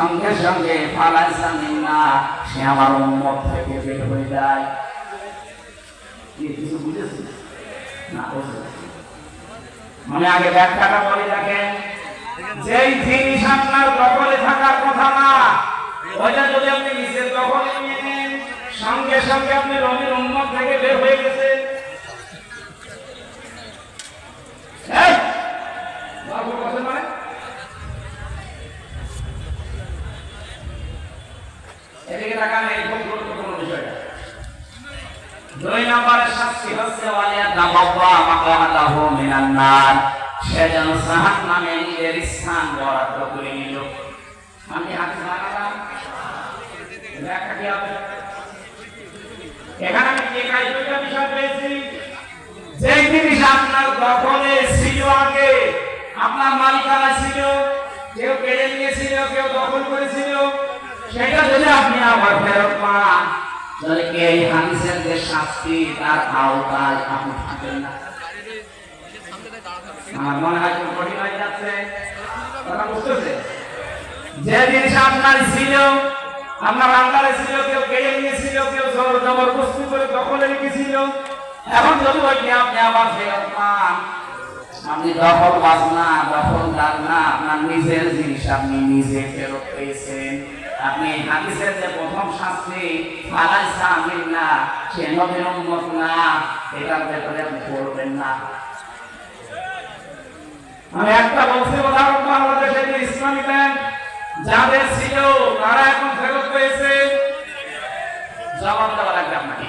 সঙ্গে সঙ্গে ফালাই জামিন না, সে আমার উন্মত থেকে বের হয়ে যায়। কিছু বুঝেছি না মানে আগে ব্যাখ্যাটা বলে দেখেন। যেই জিনিস আপনার দখলে থাকার কথা না, ওইটা যদি আপনি নিজের দখলে নিয়ে নেন, সঙ্গে সঙ্গে আপনি রবির উন্মত থেকে বের হয়ে গল্প করছেন মানে? এদিকে তাকান, এই গুরুত্বপূর্ণ বিষয়টা। দুই নম্বরের শাস্তি হচ্ছে ওয়ালিয়া দাবাব্বা মাকামাতাহু মিনান নার। সে যেন জাহান্নামে নিজের স্থান বরাদ্দ করে নিল। আমি হাদিস বানালাম। ব্যাখ্যা কি হবে? এখানে আমি যে কাজ দুইটা বিষয় পেয়েছি যে জিনিস আপনার দখলে ছিল আগে আপনার মালিকানা ছিল কেউ কেড়ে নিয়েছিল কেউ দখল করেছিল সেটা যদি আপনি আবার ফেরত পান, তাহলে এই যে শাস্তি, তার আওতায় আপনি না? আমার মনে হয় কঠিন হয়ে যাচ্ছে। কথা বুঝতেছে যে জিনিস আপনার ছিল আপনার ছিল, কেউ কেড়ে নিয়েছিল কেউ জোর জবরদস্তি করে দখলে রেখেছিল, এখন যদি ওইটি আপনি আবার ফেরত পান, আপনি দখল দখলদার না, আপনার নিজের জিনিস আপনি নিজে ফেরত পেয়েছেন। আপনি হাদিসের যে প্রথম শাস্তি ফালাই সামিল না সে নবীর উম্মত না। এটার ব্যাপারে আপনি করবেন না। আমি একটা বলছি, উদাহরণ, বাংলাদেশে যে ইসলামী ব্যাংক, যাদের ছিল, তারা এখন ফেরত পেয়েছে। জবাব দেওয়া লাগবে আপনাকে।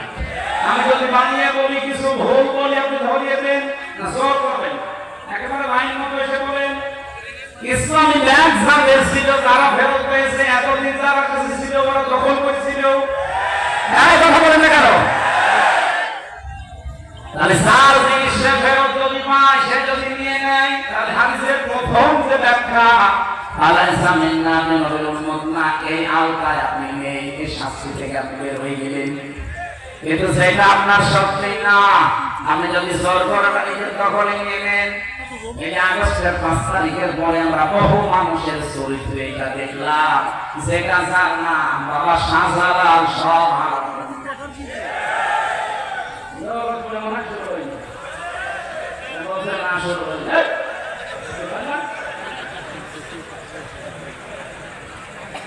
আমি যদি বানিয়ে বলি, কিছু ভুল বলি, আপনি ধরিয়ে দেন, না জোর করবেন? ইসলামী ব্যাংক যাদের ছিল তারা ফেরত পেয়েছে, এতদিন যারা কাছে ছিল, ওরা দখল করেছিল। হ্যাঁ কথা বলেন না কেন? তাহলে যার জিনিস ফেরত যদি পায়, সে যদি নিয়ে নেয়, তাহলে হাদিসের প্রথম যে ব্যাখ্যা আলাইসা মিন্না মিনাল উম্মত না, এই আওতায় আপনি নেই, এই শাস্তি থেকে আপনি বের হয়ে গেলেন। কিন্তু সেটা আপনার সত্যি না। আপনি যদি নিজের দখলে নেবেন এই আগস্টের পাঁচ তারিখের পরে আমরা বহু মানুষের চরিত্র এটা দেখলাম। যেটা যার না বাবা শাহজালাল সব